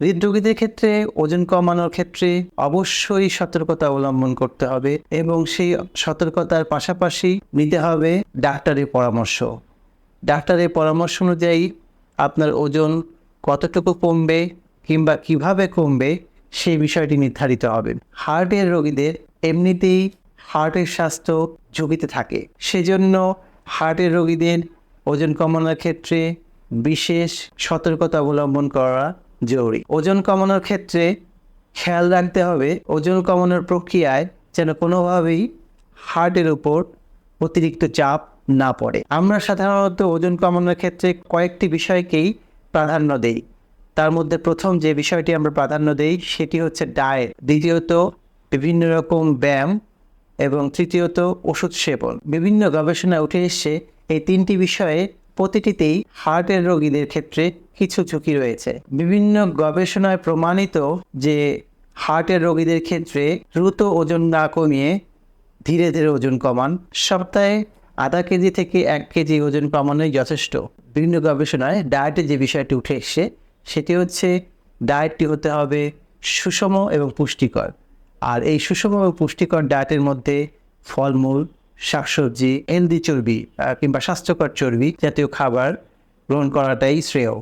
হৃদরোগীদের ক্ষেত্রে, ওজন কমানোর ক্ষেত্রে অবশ্যই সতর্কতা অবলম্বন করতে হবে এবং সেই সতর্কতার পাশাপাশি নিতে হবে ডাক্তারের পরামর্শ। ডাক্তারের পরামর্শ অনুযায়ী আপনার ওজন কতটুকু কমবে কিংবা কীভাবে কমবে সেই বিষয়টি নির্ধারিত হবে। হার্টের রোগীদের এমনিতেই হার্টের স্বাস্থ্য ঝুঁকিতে থাকে। সেজন্য হার্টের রোগীদের ওজন কমানোর ক্ষেত্রে বিশেষ সতর্কতা অবলম্বন করা জরুরি। ওজন কমানোর ক্ষেত্রে খেয়াল রাখতে হবে, ওজন কমানোর প্রক্রিয়ায় যেন কোনোভাবেই হার্টের উপর অতিরিক্ত চাপ না পড়ে। আমরা সাধারণত ওজন কমানোর ক্ষেত্রে কয়েকটি বিষয়কেই প্রাধান্য দেই। তার মধ্যে প্রথম যে বিষয়টি আমরা প্রাধান্য দেই সেটি হচ্ছে ডায়েট। দ্বিতীয়ত বিভিন্ন রকম ব্যায়াম এবং তৃতীয়ত ওষুধ সেবন। বিভিন্ন গবেষণায় উঠে এসছে এই তিনটি বিষয়ে প্রতিটিতেই হার্টের রোগীদের ক্ষেত্রে কিছু ঝুঁকি রয়েছে। বিভিন্ন গবেষণায় প্রমাণিত যে হার্টের রোগীদের ক্ষেত্রে দ্রুত ওজন না কমিয়ে ধীরে ধীরে ওজন কমান। সপ্তাহে আধা কেজি থেকে এক কেজি ওজন কমানোই যথেষ্ট। বিভিন্ন গবেষণায় ডায়েটে যে বিষয়টি উঠে এসছে, সেটি হচ্ছে ডায়েটটি হতে হবে সুষম এবং পুষ্টিকর। আর এই সুষম এবং পুষ্টিকর ডায়েটের মধ্যে ফলমূল শাকসবজি এন্দি চর্বি কিংবা স্বাস্থ্যকর চর্বি জাতীয় খাবার গ্রহণ করাটাই শ্রেয়।